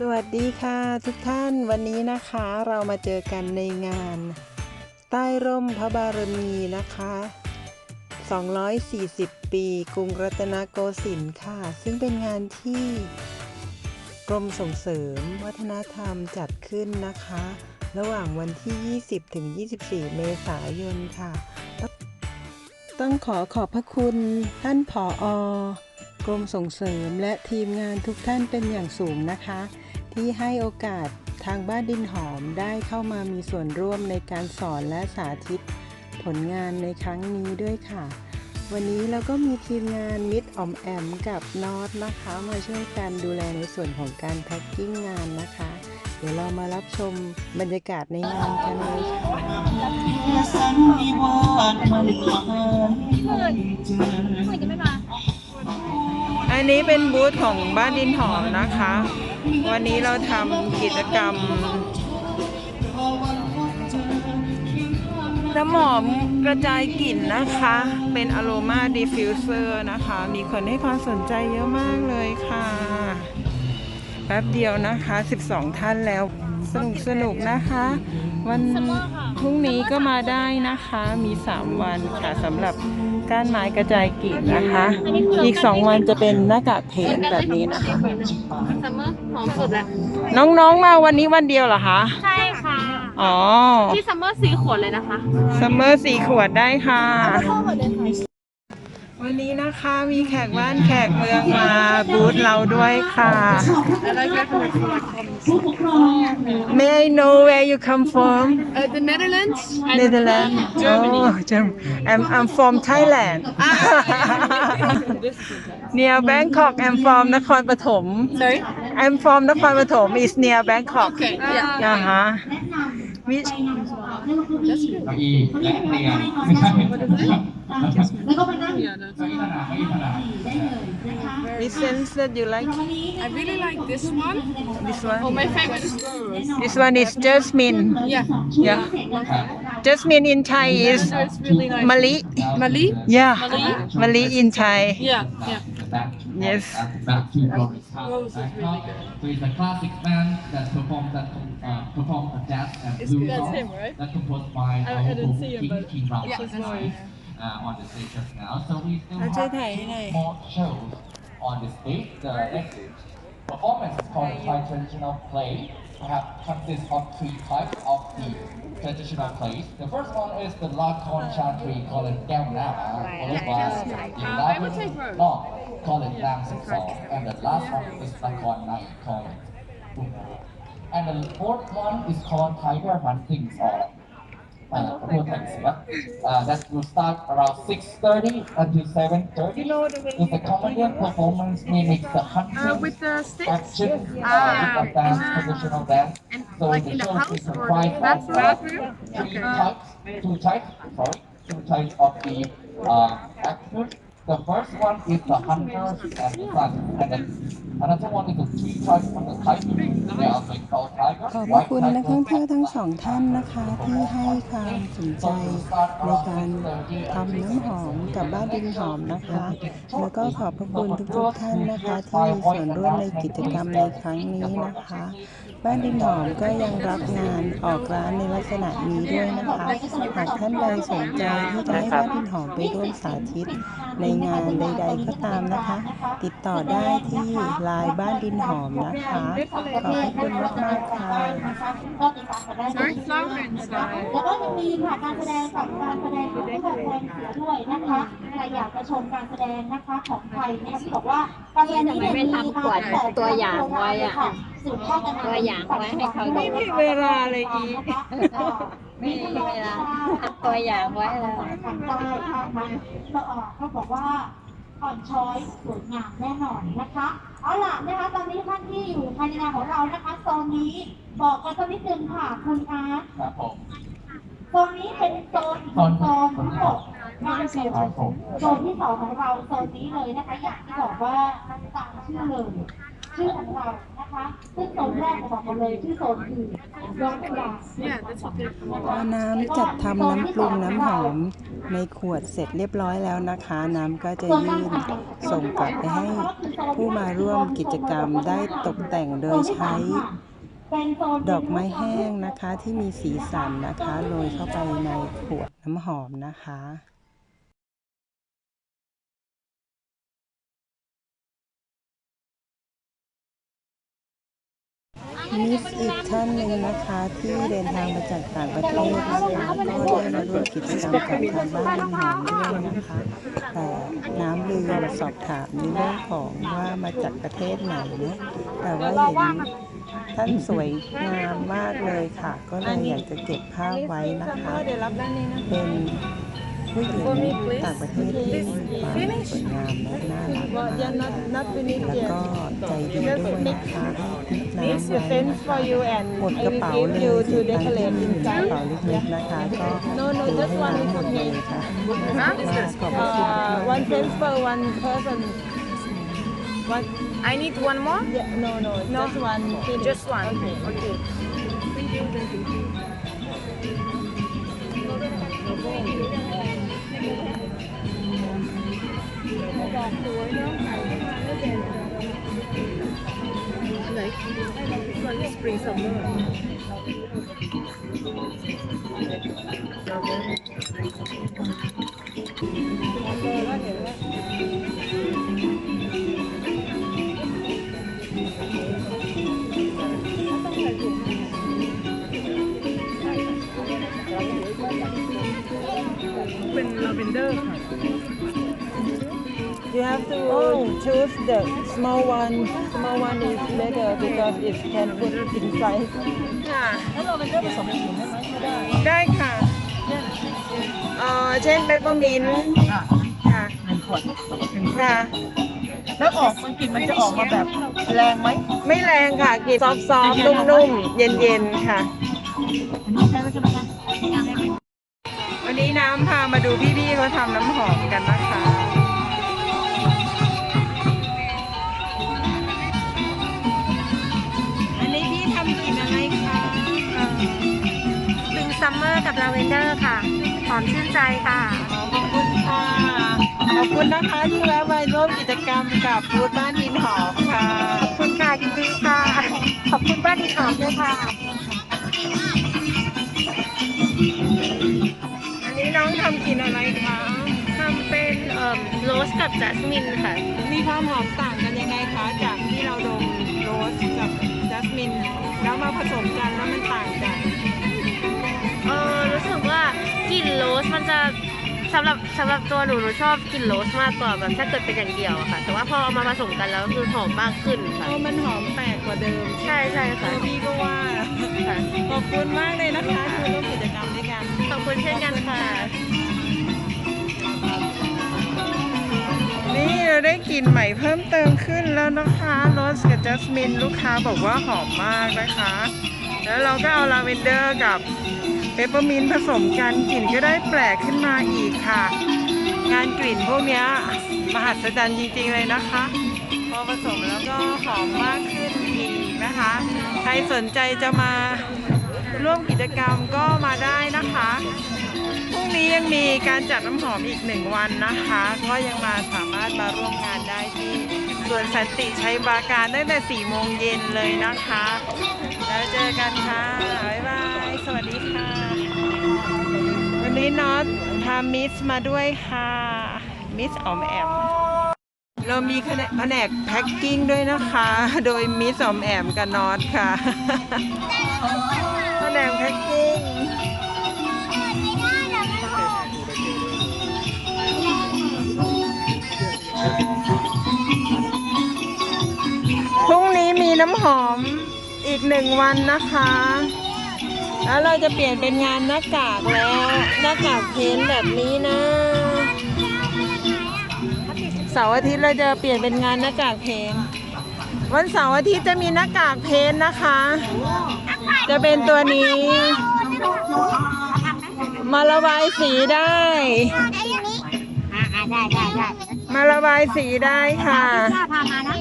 สวัสดีค่ะทุกท่านวันนี้นะคะเรามาเจอกันในงาน ใต้ร่มพระบารมีนะคะ 240 ปีกรุงรัตนโกสินทร์ค่ะ ซึ่งเป็นงานที่กรมส่งเสริมวัฒนธรรมจัดขึ้นนะคะ ระหว่างวันที่ 20 ถึง 24 เมษายนค่ะ ต้องขอขอบพระคุณท่านผออกรมส่งเสริมและทีมงานทุกท่านเป็นอย่างสูงนะคะ ที่ให้โอกาสทางบ้านดินหอมได้เข้ามามีส่วนร่วมในการสอนและสาธิต ผลงานในครั้งนี้ด้วยค่ะ วันนี้เราก็มีทีมงานมิดออมแอมกับนอตนะคะ มาช่วยกันดูแลในส่วนของการแพ็กกิ้งงานนะคะ เดี๋ยวเรามารับชมบรรยากาศในงานกันเลยค่ะอันนี้เป็นบูธของบ้านดินหอมนะคะ วันนี้เราทำกิจกรรม น้ำหอมกระจายกลิ่นนะคะ เป็นอโรมาดิฟิวเซอร์นะคะ มีคนให้ความสนใจเยอะมากเลยค่ะ แป๊บเดียวนะคะ 12 ท่านแล้ว สนุกสนุกนะคะ วันพรุ่งนี้ก็มาได้นะคะ มี 3 วันค่ะสำหรับก้านไม้กระจายกลิ่นนะคะ อีก 2 วันจะเป็นหน้ากากเทนแบบนี้นะคะ ซัมเมอร์หอมสุดแล้วน้องๆมาวันนี้วันเดียวเหรอคะ ใช่ค่ะ อ๋อ ที่ซัมเมอร์สีขวดเลยนะคะ ซัมเมอร์สี่ขวดได้ค่ะ วันนี้นะคะมีแขกบ้านแขกเมืองมาบูธเราด้วยค่ะผู้ปกครอง May I know where you come from Uh, the Netherlands Netherlands Germany. Oh, Germany I'm I'm from Thailand near Bangkok I'm from นครปฐม Sorry I'm from นครปฐม is near Bangkok Okay yeah นะคะ Which เก้าอี้และเตียงไม่ใช่แล้วก็ไปนั่ง Yeah, that's เก้าอี้ขนาดเก้าอี้ขนาดได้เลยนะคะ which sense that you like I really like this one this Oh one my favorite is rose this one is jasmine Yeah yeah jasmine in Thai is So it's really nice Mali Mali yeah Mali? Mali in Thai Yeah yeah back yes. the back two Broadway Town Bangkok. So it's a classic band that performed that uh, performed a jazz and it's, blues song him, right? that composed by I, I uh, didn't see him, but King Rao. Yeah, that's right. uh, on the stage just now. So we still have two more shows on the stage. The next performance is called Thai traditional play. We have consists of three types of the traditional plays. The first one is the La Concha tree called Down Now, followed by the 11th Colin Lang 12, and the last one is Nakhon Nai Colin. And the fourth one is called Tiger Hunting or uh, uh, that will start around 6.30 until 7.30. With the it's a comedian performance mimics the hunting, uh, with the sticks? action, yes. uh, with a dance, uh, traditional dance. Ah. And so like the in the house or bathroom? bathroom? Three okay. types, two types, sorry, two types of the uh, actors. The first one is the hunters and the sun, and then another one is the three types of the tiger. They are like called tigers, ขอบพระ white คุณนักท่อง tigers, เที่ยวทั้งสองท่านนะคะ ที่ให้ความสนใจในการทำน้ำหอมกับบ้านดินหอมนะคะ แล้วก็ขอบพระคุณทุกๆท่านนะคะ ที่มีส่วนร่วมในกิจกรรมในครั้งนี้นะคะ บ้านดินหอมก็ยังรับงานออกร้านในลักษณะนี้ด้วยนะคะหากท่านใดสนใจที่จะให้บ้านดินหอมไปร่วมสาธิต ในงานใดๆก็ตามนะคะ ติดต่อได้ที่ไลน์บ้านดินหอมนะคะ ขอบพระคุณมากๆค่ะก็มีการแสดง Sorry flower inside แล้วก็ยังมีค่ะการแสดงของการแสดงของผู้แสดงเสียด้วยนะคะ ใครอยากจะชมการแสดงนะคะของไทยเนี่ยที่บอกว่าการแสดงนี้เนี่ยมีมาตั้งแต่ตัวอย่างไว้อะค่ะสืบทอดกันมาตัวอย่างไว้ให้เขาดูไม่มีเวลาเลยอีกไม่มีเวลาทำตัวอย่างไว้แล้วทางใต้ค่ะเราออกเขาบอกว่าอ่อนช้อยสวยงามแน่นอนนะคะ เอาล่ะนะคะตอนนี้ท่านที่อยู่ภายในงานของเรานะคะโซนนี้บอกกันสักนิดนึงค่ะคุณอาร์ตครับผมโซนนี้เป็นโซนโซนทั้งหมด นะคะครับผมโซนที่สองของเราโซนนี้เลยนะคะ อย่างที่บอกว่าตามชื่อเลยชื่อของเรานะคะนะคะซึ่งโซนแรกบอกมาเลยที่โซนคือยกตัวอย่าง Yeah, that's okay. พอน้ำจัดทำน้ำปรุงน้ำหอมในขวดเสร็จเรียบร้อยแล้วนะคะ น้ำก็จะยื่นส่งกลับไปให้ผู้มาร่วมกิจกรรมได้ตกแต่งโดยใช้เป็นโซนดอกไม้แห้งนะคะที่มีสีสันนะคะโรยเข้าไปในขวดน้ำหอมนะคะ มิสอีกท่านหนึ่งนะคะที่เดินทางมาจากต่างประเทศนะคะก็ได้มาร่วมกิจกรรมกับทางบ้านหอมด้วยนะคะแต่น้ำลืมสอบถามในเรื่องของว่ามาจากประเทศไหนนะแต่ว่าเห็นท่านสวยงามมากเลยค่ะ ก็เลยอยากจะเก็บภาพไว้นะคะเป็น ผู้หญิงต่างประเทศที่มีความสวยงามและน่ารักมาก ยัง not not finish แล้ว yet ก็ใจดีด้วยนะคะให้ this น้ำ is ไว้ fence for you and หมด I กระ will เป๋า give เลย you สิ to ตังค์ที่ decorate อยู่ในกระ inside เป๋าเล็กๆนะคะ ก็ No, no, ถือ just ให้ one น้ำ is หมด okay. เลยค่ะขอบคุณมากขอบคุณ uh, one fence for one person one I need one more? yeah, no no just one finish. Just one. okay Okay. Like, spring summer. Choose the small one small one is better because it can put inside ค่ะแล้วเราเป็นเรื่องผสมอย่างอื่นได้ไหมไม่ได้ได้ค่ะเอ่อเช่นเปปเปอร์มินต์ค่ะหนึ่งขวดค่ะ แล้วออกมันกลิ่นมันจะออกมาแบบแรงไหมไม่แรงค่ะกลิ่นซอฟต์ๆนุ่มๆ เย็นๆ ค่ะวันนี้น้ำพามาดูพี่ๆเขาทำน้ำหอมกันนะคะ ซัมเมอร์กับลาเวนเดอร์ค่ะหอมชื่นใจค่ะ ขอบคุณค่ะ ขอบคุณนะคะที่แวะมาร่วมกิจกรรมกับบูธบ้านดินหอมค่ะ ขอบคุณค่ะยินดีค่ะ ขอบคุณบ้านดีหอมด้วยค่ะ อันนี้น้องทำกลิ่นอะไรคะทำเป็นเอ่อโรสกับจัสมินค่ะ มีความหอมต่างกันยังไงคะ จากที่เราดมโรสกับจัสมิน แล้วมาผสมกันแล้วมันต่างกัน เออรู้สึกว่ากลิ่นโรสมันจะสำหรับสำหรับตัวหนูหนูชอบกลิ่นโรสมากกว่าแบบถ้าเกิดเป็นอย่างเดียวอะค่ะ แต่ว่าพอเอามาผสมกันแล้วคือหอมมากขึ้นค่ะ เออมันหอมแปลกกว่าเดิมใช่ใช่เอค่ะอพี่ก็ว่า ค่ะขอบคุณมากเลยนะคะที่มาร่วมกิจกรรมด้วยกัน ขอบคุณเช่นกันค่ะ นี่เราได้กลิ่นใหม่เพิ่มเติมขึ้นแล้วนะคะโรสกับจัสมินลูกค้าบอกว่าหอมมากนะคะ แล้วเราก็เอาลาเวนเดอร์กับ เปปเปอร์มินผสมกันกลิ่นก็ได้แปลกขึ้นมาอีกค่ะ งานกลิ่นพวกนี้มหัศจรรย์จริงๆเลยนะคะ พอผสมแล้วก็หอมมากขึ้นอีกนะคะ ใครสนใจจะมาร่วมกิจกรรมก็มาได้นะคะพรุ่งนี้ยังมีการจัดน้ำหอมอีกหนึ่งวันนะคะ ก็ยังมาสามารถมาร่วมงานได้ที่สวนสันติชัยบาการตั้งแต่4โมงเย็นเลยนะคะ แล้วเจอกันค่ะ บ๊ายบาย สวัสดีค่ะ วันนี้น็อตพามิสมาด้วยค่ะ มิสออมแอม เรามีแผนกแผนกแพ็กกิ้งด้วยนะคะ โดยมิสออมแอมกับน็อตค่ะแผนกแพ็กกิ้งพรุ่งนี้มีน้ำหอมอีกหนึ่งวันนะคะ แล้วเราจะเปลี่ยนเป็นงานหน้ากากแล้วหน้ากากเพ้นท์แบบนี้นะเสาร์อาทิตย์เราจะเปลี่ยนเป็นงานหน้ากากเพ้นท์วันเสาร์อาทิตย์จะมีหน้ากากเพ้นท์นะคะ จะเป็นตัวนี้ มาระบายสีได้ได้ได้ได้ได้มาระบายสีได้ค่ะพามานะ